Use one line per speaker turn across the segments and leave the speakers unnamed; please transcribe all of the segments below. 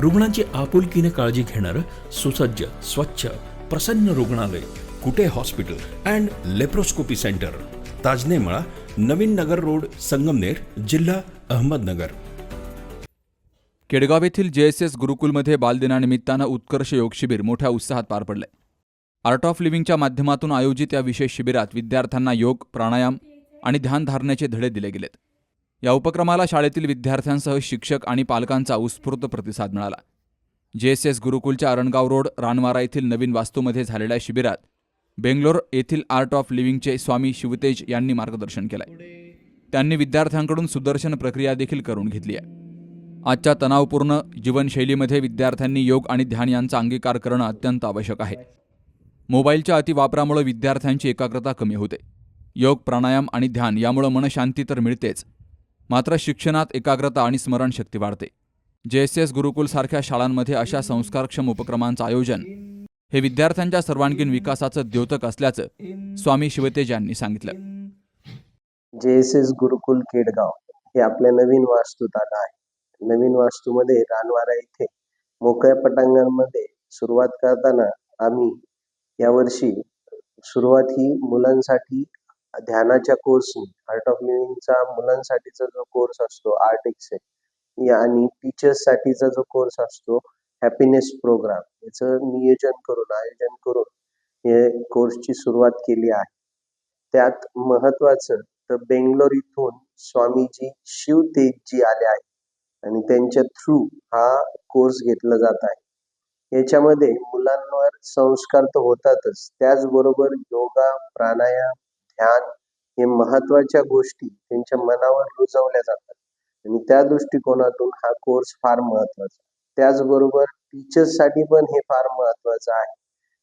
रुग्णांची आपुलकीने काळजी घेणारं सुसज्ज स्वच्छ प्रसन्न रुग्णालय Kute hospital and laparoscopy centre Tajnemala Navin Nagar road Sangamner जिल्हा अहमदनगर.
केडगाव येथील जे एस एस गुरुकुलमध्ये बालदिनानिमित्तानं उत्कर्ष योग शिबिर मोठ्या उत्साहात पार पडले आर्ट ऑफ लिव्हिंगच्या माध्यमातून आयोजित या विशेष शिबिरात विद्यार्थ्यांना योग प्राणायाम आणि ध्यानधारण्याचे धडे दिले गेलेत. या उपक्रमाला शाळेतील विद्यार्थ्यांसह शिक्षक आणि पालकांचा उत्स्फूर्त प्रतिसाद मिळाला. जे एस एस गुरुकुलच्या अरणगाव रोड रानवारा येथील नवीन वास्तूमध्ये झालेल्या शिबिरात बेंगलोर येथील आर्ट ऑफ लिव्हिंगचे स्वामी शिवतेज यांनी मार्गदर्शन केलंय. त्यांनी विद्यार्थ्यांकडून सुदर्शन प्रक्रिया देखील करून घेतली आहे. आजच्या तणावपूर्ण जीवनशैलीमध्ये विद्यार्थ्यांनी योग आणि ध्यान यांचा अंगीकार करणं अत्यंत आवश्यक आहे. मोबाईलच्या अतिवापरामुळे विद्यार्थ्यांची एकाग्रता कमी होते. योग प्राणायाम आणि ध्यान यामुळे मनशांती तर मिळतेच मात्र शिक्षणात एकाग्रता आणि स्मरणशक्ती वाढते. जे एस एस गुरुकुलसारख्या शाळांमध्ये अशा संस्कारक्षम उपक्रमांचं आयोजन हे विद्यार्थ्यांच्या सर्वांगीण विकासाचं द्योतक असल्याचं स्वामी शिवतेज यांनी सांगितलं.
जे एस एस गुरुकुल केडगाव हे आपल्या नवीन वास्तूत आलं आहे. नवीन वास्तूमध्ये रानवारा इथे मोकळ्या पटांगणामध्ये सुरुवात करताना आम्ही यावर्षी सुरुवात ही मुलांसाठी ध्यानाच्या कोर्सनी आर्ट ऑफ लिव्हिंगचा मुलांसाठीचा जो कोर्स असतो आर्ट एक्सेल आणि टीचर्स साठीचा जो कोर्स असतो हॅपीनेस प्रोग्राम याचं नियोजन करून आयोजन करून हे कोर्सची सुरुवात केली आहे. त्यात महत्वाचं तर बेंगलोर इथून स्वामीजी शिव तेजजी आले आहेत आणि त्यांच्या थ्रू हा कोर्स घेतला जात आहे. याच्यामध्ये मुलांवर संस्कार तर होतातच. त्याचबरोबर योगा प्राणायाम ध्यान हे महत्त्वाच्या गोष्टी त्यांच्या मनावर रुजवल्या जातात. आणि त्या दृष्टिकोनातून हा कोर्स फार महत्त्वाचा त्याचबरोबर टीचर्ससाठी पण हे फार महत्वाचं आहे.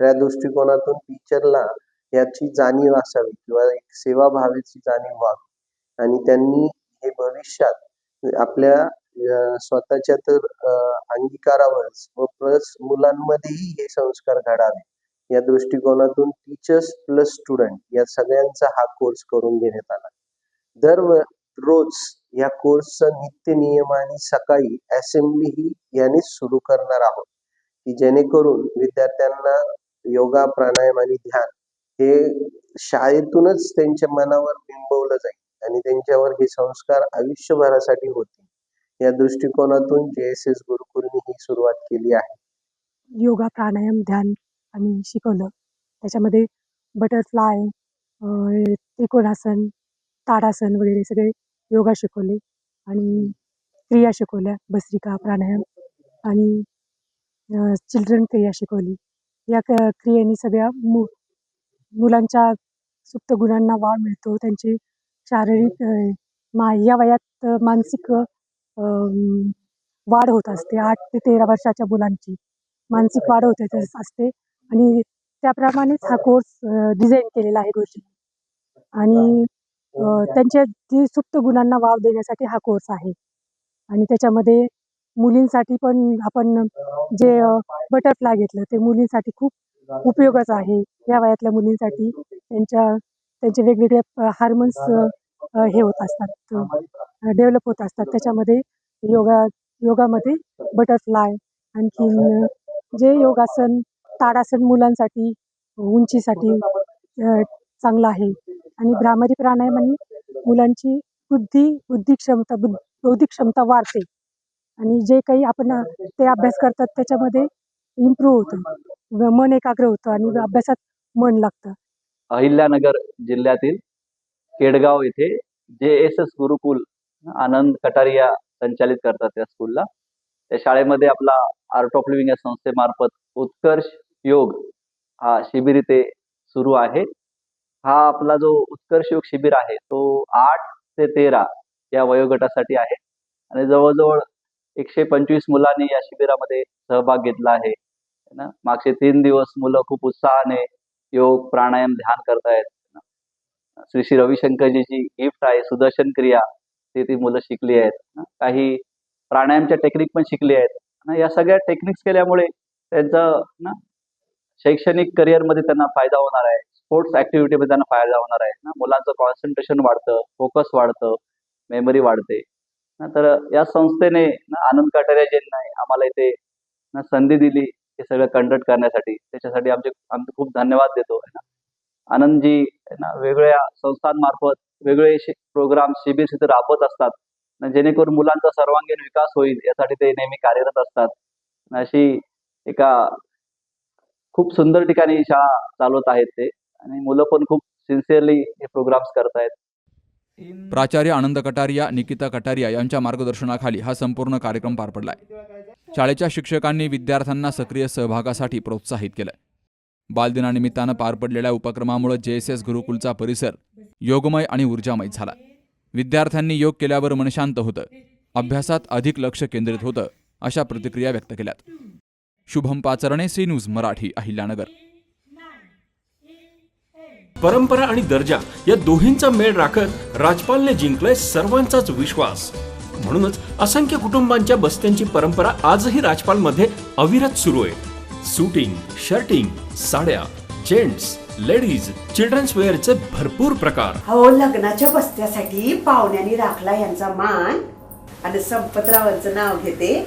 त्या दृष्टिकोनातून टीचरला याची जाणीव असावी किंवा एक सेवाभावेची जाणीव व्हावी. आणि त्यांनी हे भविष्यात आपल्या स्वतःच्या तर अंगीकारावरच व प्लस मुलांमध्येही हे संस्कार घडावे. या दृष्टिकोनातून टीचर्स प्लस स्टुडंट या सगळ्यांचा हा कोर्स करून घेण्यात आला. दर रोज या कोर्सचा नित्य नियमाने सकाळी असेंब्ली ही याने सुरू करणार आहोत. की जेणेकरून विद्यार्थ्यांना योगा प्राणायाम आणि ध्यान हे शाळेतूनच त्यांच्या मनावर बिंबवलं जाईल आणि त्यांच्यावर हे संस्कार आयुष्यभरासाठी होतील. या दृष्टिकोनातून जे एस एस गुरुकुलनी ही सुरुवात केली आहे.
योगा प्राणायाम ध्यान आम्ही शिकवलं. त्याच्यामध्ये बटरफ्लाय त्रिकोणासन ताडासन वगैरे सगळे योगा शिकवले आणि क्रिया शिकवल्या भस्त्रिका प्राणायाम आणि चिल्ड्रन क्रिया शिकवली. या क क्रियेने सगळ्या मु मुलांच्या सुप्त गुणांना वाव मिळतो. त्यांची शारीरिक मा या वयात मानसिक वाढ होत असते. आठ ते तेरा वर्षाच्या मुलांची मानसिक वाढ होते असते. आणि त्याप्रमाणेच हा कोर्स डिझाईन केलेला आहे गोष्टी आणि त्यांच्या जी सुप्त गुणांना वाव देण्यासाठी हा कोर्स आहे. आणि त्याच्यामध्ये मुलींसाठी पण आपण जे बटरफ्लाय घेतलं ते मुलींसाठी खूप उपयोगाचं आहे. या वयातल्या मुलींसाठी त्यांच्या त्यांचे वेगवेगळे हार्मोन्स हे होत असतात डेव्हलप होत असतात. त्याच्यामध्ये योगा योगामध्ये बटरफ्लाय आणखीन जे योगासन ताडासन मुलांसाठी उंचीसाठी चांगलं आहे. आणि भ्रामरी प्राणायामाने मुलांची बुद्धी बुद्धी क्षमता बुद्ध बौद्धिक क्षमता वाढते. आणि जे काही आपण ते अभ्यास करतात त्याच्यामध्ये इम्प्रूव्ह होतं. मन एकाग्र होतं आणि अभ्यासात मन लागतं.
अहिल्यानगर जिल्ह्यातील केडगाव येथे J S S Gurukul Anand Kataria संचालित करतात त्या स्कूलला त्या शाळेमध्ये आपला आर्ट ऑफ लिव्हिंग या संस्थेमार्फत उत्कर्ष योग हा शिबिर इथे सुरू आहे. हा आपला जो उत्कर्ष योग शिबिर आहे तो आठ ते तेरा या वयोगटासाठी आहे. आणि जवळजवळ एकशे पंचवीस मुलांनी या शिबिरामध्ये सहभाग घेतला आहे. ना मागचे तीन दिवस मुलं खूप उत्साहाने योग प्राणायाम ध्यान करतायत. श्री श्री रविशंकरजीची गिफ्ट आहे सुदर्शन क्रिया ते ती मुलं शिकली आहेत. ना. काही प्राणायामच्या टेक्निक पण शिकली आहेत. या सगळ्या टेक्निक्स केल्यामुळे त्यांचं ना शैक्षणिक करिअरमध्ये त्यांना फायदा होणार आहे. स्पोर्ट्स ऍक्टिव्हिटीमध्ये त्यांना फायदा होणार आहे ना. मुलांचं कॉन्सन्ट्रेशन वाढतं फोकस वाढतं मेमरी वाढते. ना तर या संस्थेने ना आनंद कटारियाजींना आम्हाला इथे ना संधी दिली हे सगळं कंडक्ट करण्यासाठी. त्याच्यासाठी आमचे आमचे खूप धन्यवाद देतो ना. आनंदजी आहे ना वेगळ्या संस्थांमार्फत वेगळे प्रोग्राम शिबिर इथे राबवत असतात. ना जेणेकरून मुलांचा सर्वांगीण विकास होईल यासाठी ते नेहमी कार्यरत असतात. अशी एका खूप सुंदर ठिकाणी शाळा चालवत आहेत ते. आणि मुलं पण खूप सिन्सिअरली हे प्रोग्राम्स करतायत.
प्राचार्य आनंद कटारिया निकिता कटारिया यांच्या मार्गदर्शनाखाली हा संपूर्ण कार्यक्रम पार पडलाय. शाळेच्या शिक्षकांनी विद्यार्थ्यांना सक्रिय सहभागासाठी प्रोत्साहित केलंय. बालदिनानिमित्तानं पार पडलेल्या उपक्रमामुळे जे एस एस गुरुकुलचा परिसर योगमय आणि ऊर्जामय झाला. विद्यार्थ्यांनी योग केल्यावर मन शांत होतं. अभ्यासात अधिक लक्ष केंद्रित होतं अशा प्रतिक्रिया व्यक्त केल्यात. Shubham Pacharne C news Marathi Ahilyanagar.
परंपरा आणि दर्जा या दोन्हींचा मेळ राखत राजपालने जिंकलाय सर्वांचाच विश्वास. म्हणूनच असंख्य कुटुंबांच्या बस्त्यांची परंपरा आजही राजपालमध्ये अविरत सुरू आहे. सुटिंग शर्टिंग साड्या जेंट्स लेडीज चिल्ड्रन्स वेअरचे भरपूर प्रकार.
हो लग्नाच्या बस्त्यासाठी पाहुण्यांनी राखला यांचा मान. आणि संपतरावांचं नाव घेते